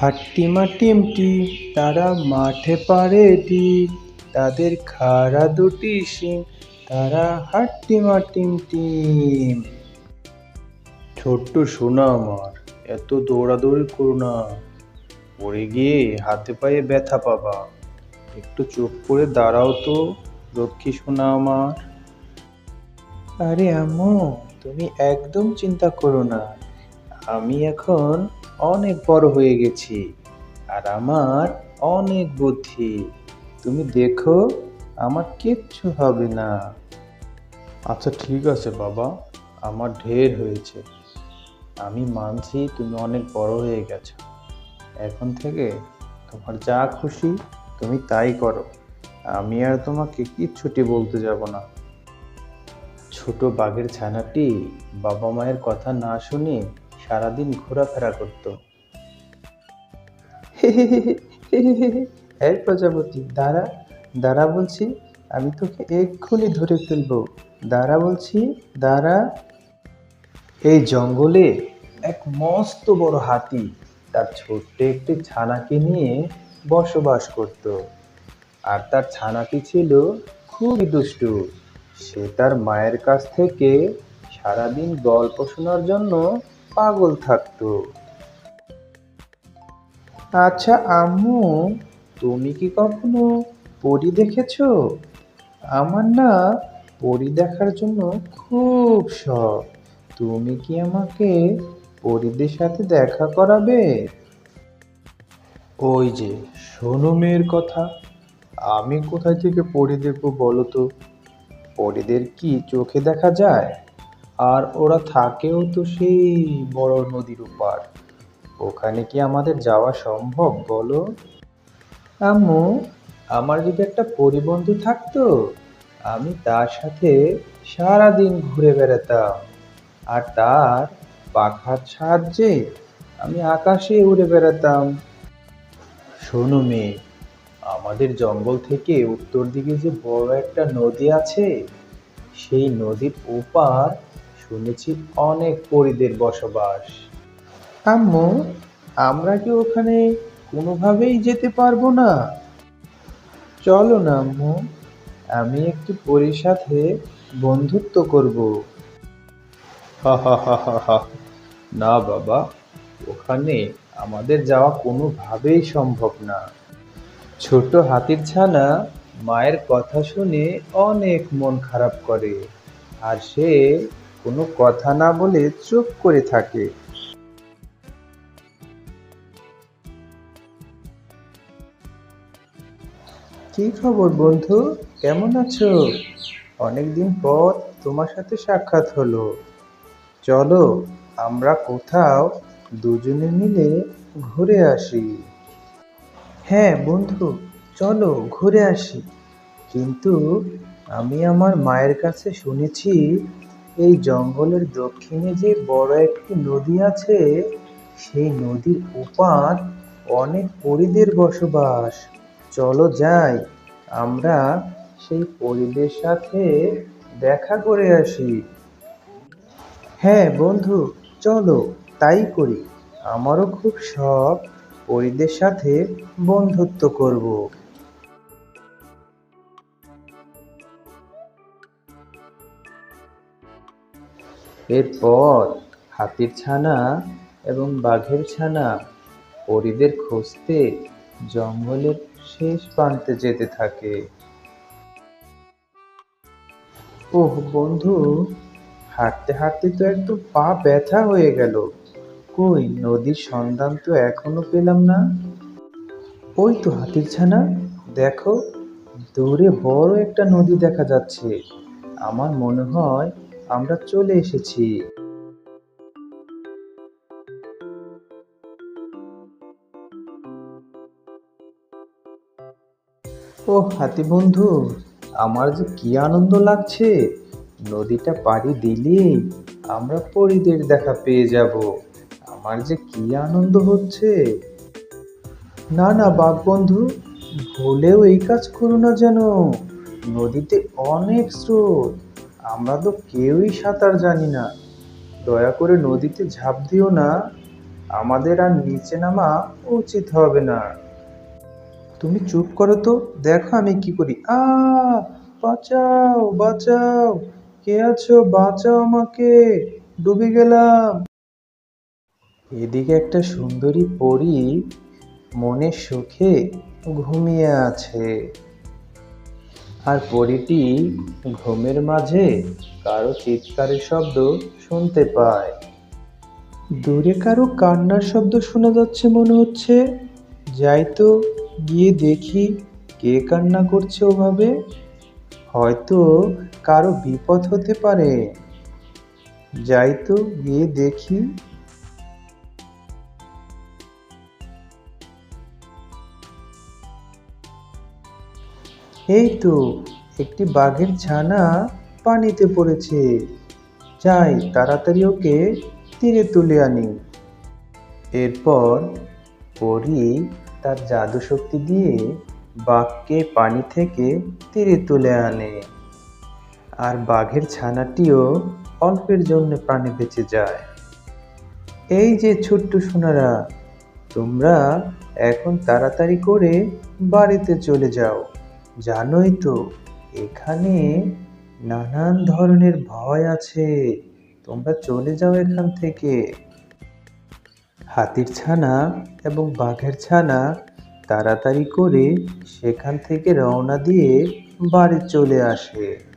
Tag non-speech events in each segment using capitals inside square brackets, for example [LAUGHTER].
হাট্টিমা টিমটি তারা মাঠে পারে ডিম তাদের খাড়া দুটি শিং তারা হাট্টিমা টিম টিম ছোট্ট সোনা আমার এত দৌড়াদৌড়ি করো না। পড়ে গিয়ে হাতে পায়ে ব্যথা পাবা। একটু চোখ করে দাঁড়াও তো লক্ষ্মী সোনা আমার। আরে আম্মু তুমি একদম চিন্তা করো না। আমি এখন অনেক বড় হয়ে গেছি। আর আমার অনেক বুদ্ধি। তুমি দেখো, আমার কিচ্ছু হবে না। আচ্ছা ঠিক আছে বাবা, আমার ঢের হয়েছে। আমি মানছি তুমি অনেক বড় হয়ে গেছো। এখন থেকে তোমার যা খুশি তুমি তাই করো। আমি আর তোমাকে কিচ্ছুটি বলতে যাব না। ছোট বাঘের ছানাটি বাবা মায়ের কথা না শুনে সারাদিন ঘোরাফেরা করত। এই প্রজাপতি, দাঁড়া দাঁড়া বলছি, আমি তোকে এক্ষুনি ধরে ফেলব। দাঁড়া বলছি, দাঁড়া। এই জঙ্গলে এক মস্ত বড় হাতি তার ছোট্ট একটি ছানাকে নিয়ে বসবাস করত। আর তার ছানাটি ছিল খুবই দুষ্টু। সে তার মায়ের কাছ থেকে সারাদিন গল্প শোনার জন্য পাগল থাকতো। আচ্ছা আম্মু, তুমি কি কখনো পরি দেখেছ? আমার না পরি দেখার জন্য খুব শখ। তুমি কি আমাকে পরিদের সাথে দেখা করাবে? ওই যে, শোনো মেয়ের কথা। আমি কোথায় থেকে পরি দেখব বলো তো? পরিদের কি চোখে দেখা যায়? আর ওরা থাকেও তো সেই বড় নদীর উপার ওখানে কি আমাদের যাওয়া সম্ভব বলো? আম্মু, আমার যদি একটা পরিবন্ধু থাকতো, আমি তার সাথে সারা দিন ঘুরে বেড়াতাম। আর তার পাখার সাহায্যে আমি আকাশে উড়ে বেড়াতাম। শোনো মেয়ে, আমাদের জঙ্গল থেকে উত্তর দিকে যে বড় একটা নদী আছে, সেই নদীর ওপার শুনেছি অনেক পরিদের বসবাস। আম্মু, আমরা কি ওখানে কোনোভাবেই যেতে পারব না? চলো না, আম্মু। আমি একটি পরীর সাথে বন্ধুত্ব করব। না, বাবা, ওখানে আমাদের যাওয়া কোনোভাবেই সম্ভব না। ছোট হাতির ছানা মায়ের কথা শুনে অনেক মন খারাপ করে। আর সে কোনো কথা না বলে চুপ করে থাকে। কি খবর বন্ধু? কেমন আছো? অনেকদিন পর তোমার সাথে সাক্ষাৎ হলো। চলো আমরা কোথাও দুজনে মিলে ঘুরে আসি। হ্যাঁ বন্ধু, চলো ঘুরে আসি। কিন্তু আমি আমার মায়ের কাছে শুনেছি এই জঙ্গলের দক্ষিণে যে বড় একটি নদী আছে, সেই নদীর ওপার অনেক পরিদের বসবাস। চলো যাই, আমরা সেই পরিদের সাথে দেখা করে আসি। হ্যাঁ বন্ধু, চলো তাই করি। আমারও খুব শখ পরিদের সাথে বন্ধুত্ব করব। এরপর হাতির ছানা এবং বাঘের ছানা পরিদের খুঁজতে জঙ্গলের শেষ প্রান্তে যেতে থাকে। ওহ বন্ধু, হাঁটতে হাঁটতে তো একটু পা ব্যথা হয়ে গেল। কই, নদীর সন্ধান তো এখনও পেলাম না। ওই তো হাতির ছানা, দেখো, দূরে বড় একটা নদী দেখা যাচ্ছে। আমার মনে হয় আমরা চলে এসেছি। ও হাতি বন্ধু, আমার যে কি আনন্দ লাগছে। নদীটা পাড়ি দিলেই আমরা পরিদের দেখা পেয়ে যাব। আমার যে কি আনন্দ হচ্ছে। না না, বাঘ বন্ধু, ভুলেও এই কাজ করো না যেন। নদীতে অনেক স্রোত। আমরা তো কেউই সাঁতার জানি না। দয়া করে নদীতে ঝাঁপ দিও না। আমাদের আর নিচে নামা উচিত হবে না। তুমি চুপ করো তো, দেখো আমি কি করি। আ বাঁচাও বাঁচাও। কে আছো? বাঁচাও আমাকে। ডুবে গেলাম। এদিকে একটা সুন্দরী পরী মনের সুখে ঘুমিয়ে আছে। আর পরীটি ঘুমের মাঝে কারও চিৎকারের শব্দ শুনতে পায়। দূরে কারও কান্নার শব্দ শোনা যাচ্ছে মনে হচ্ছে। যাই তো, গিয়ে দেখি কে কান্না করছে ওভাবে। হয়তো কারও বিপদ হতে পারে। যাই তো, গিয়ে দেখি এই তো একটি বাঘের ছানা পানিতে পড়েছে। যাই তাড়াতাড়ি ওকে তীরে তুলে আনি। এরপর পরি তার জাদু শক্তি দিয়ে বাঘকে পানি থেকে তীরে তুলে আনে। আর বাঘের ছানাটিও অল্পের জন্য প্রাণে বেঁচে যায়। এই যে ছোট্ট সোনারা, তোমরা এখন তাড়াতাড়ি করে বাড়িতে চলে যাও। জানোই তো, এখানে নানান ধরনের ভয় আছে। তোমরা চলে যাও এখান থেকে। হাতির ছানা এবং বাঘের ছানা তাড়াতাড়ি করে সেখান থেকে রওনা দিয়ে বাড়ি চলে আসে।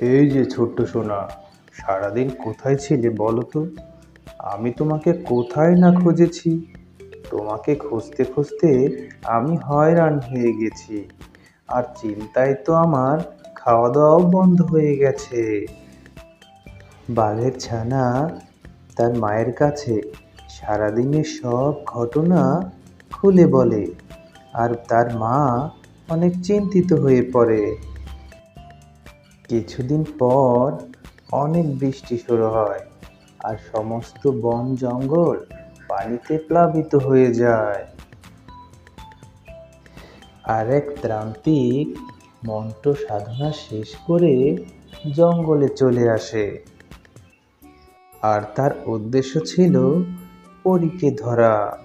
এই যে ছোট্ট সোনা, সারাদিন কোথায় ছিলে বলো তো? আমি তোমাকে কোথায় না খুঁজেছি? তোমাকে খুঁজতে খুঁজতে আমি হয়রান হয়ে গেছি। আর চিন্তায় তো আমার খাওয়া দাওয়াও বন্ধ হয়ে গেছে। বাঘের ছানা তার মায়ের কাছে সারাদিনের সব ঘটনা খুলে বলে আর তার মা অনেক চিন্তিত হয়ে পড়ে। কিছুদিন পর অনেক বৃষ্টি শুরু হয় আর সমস্ত বন জঙ্গল পানিতে প্লাবিত হয়ে যায়। আর এক ত্রান্তিক মন্ত্র সাধনা শেষ করে জঙ্গলে চলে আসে। আর তার উদ্দেশ্য ছিল পরীকে ধরা।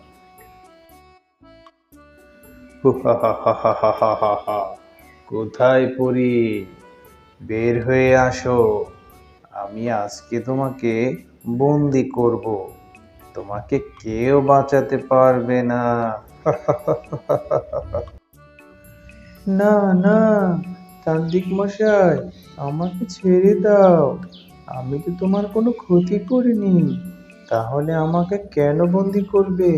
কোথায় পরি? বের হয়ে আসো। আমি আজকে তোমাকে বন্দি করব। তোমাকে কেউ বাঁচাতে পারবে না। [LAUGHS] না না তান্ত্রিক মশাই আমাকে ছেড়ে দাও। আমি তো তোমার কোনো ক্ষতি করিনি। তাহলে আমাকে কেন বন্দি করবে?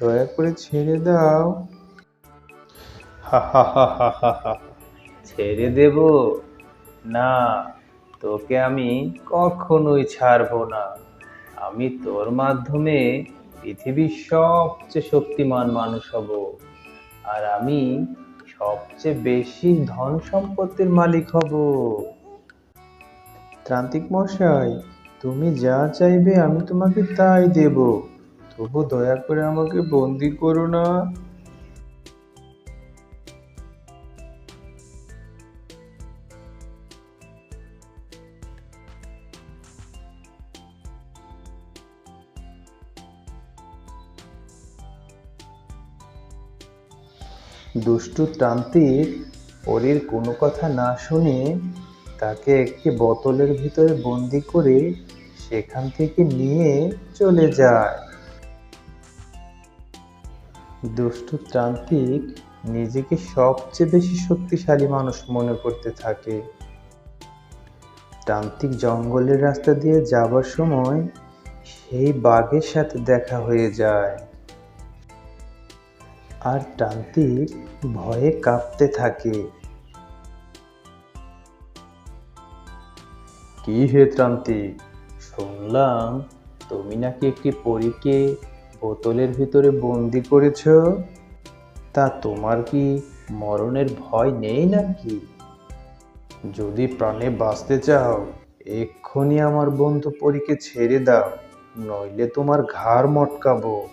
দয়া করে ছেড়ে দাও। ছেড়ে দেব? না তোকে আমি কখনোই ছাড়বো না। আমি তোর মাধ্যমে পৃথিবীর সবচেয়ে শক্তিমান মানুষ হব। আর আমি সবচেয়ে বেশি ধন সম্পত্তির মালিক হব। তান্ত্রিক মশাই, তুমি যা চাইবে আমি তোমাকে তাই দেব। তবু দয়া করে আমাকে বন্দি করো না। দুষ্টু তান্ত্রিক পরীর কোনো কথা না শুনে তাকে একটি বোতলের ভিতরে বন্দি করে সেখান থেকে নিয়ে চলে যায়। দুষ্টু তান্ত্রিক নিজেকে সবচেয়ে বেশি শক্তিশালী মানুষ মনে করতে থাকে। তান্ত্রিক জঙ্গলের রাস্তা দিয়ে যাবার সময় সেই বাঘের সাথে দেখা হয়ে যায়। আর তান্ত্রিক ভয়ে কাঁপতে থাকে। কি হে তান্ত্রিক শুনলাম তুমি নাকি একটি পরীকে বোতলের ভিতরে বন্দি করেছ। তা তোমার কি মরণের ভয় নেই নাকি? যদি প্রাণে বাঁচতে চাও এক্ষুনি আমার বন্ধু পরীকে ছেড়ে দাও নইলে তোমার ঘাড় মটকাবো।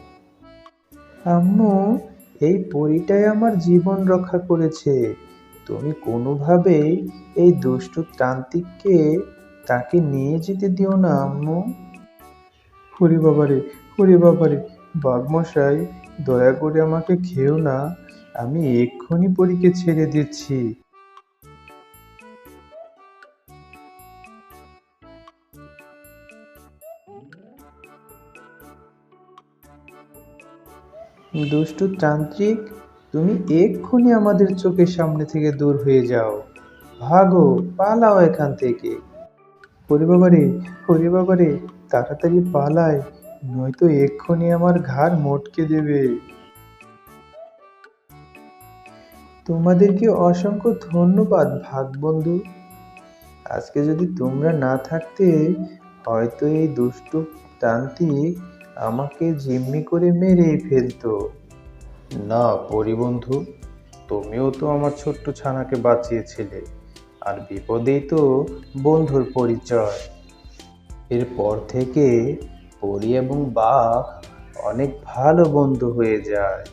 আম্মু এই পরীটাই আমার জীবন রক্ষা করেছে। তুমি কোনোভাবেই এই দুষ্টু তান্ত্রিককে তাকে নিয়ে যেতে দিও না, আম্মু। হরি বাবারে হরি বাবারে বাঘমশাই দয়া করে আমাকে খেও না। আমি এক্ষুনি পরীকে ছেড়ে দিচ্ছি। দুষ্টু তান্ত্রিক, তুমি এক্ষুনি আমাদের চোখের সামনে থেকে দূর হয়ে যাও। ভাগো, পালাও এখান থেকে। হরি বাবারে হরি বাবারে তাড়াতাড়ি পালায় নয়তো এক্ষুনি আমার ঘাড় মটকে দেবে। তোমাদেরকে অসংখ্য ধন্যবাদ ভাগ বন্ধু আজকে যদি তোমরা না থাকতে, হয়তো এই দুষ্টু তান্ত্রিক আমাকে জিম্মি করে মেরেই ফেলতো। না পরিবন্ধু তুমিও তো আমার ছোট্ট ছানাকে বাঁচিয়েছিলে, আর বিপদেই তো বন্ধুর পরিচয়। এরপর থেকে পরি এবং বাঘ অনেক ভালো বন্ধু হয়ে যায়।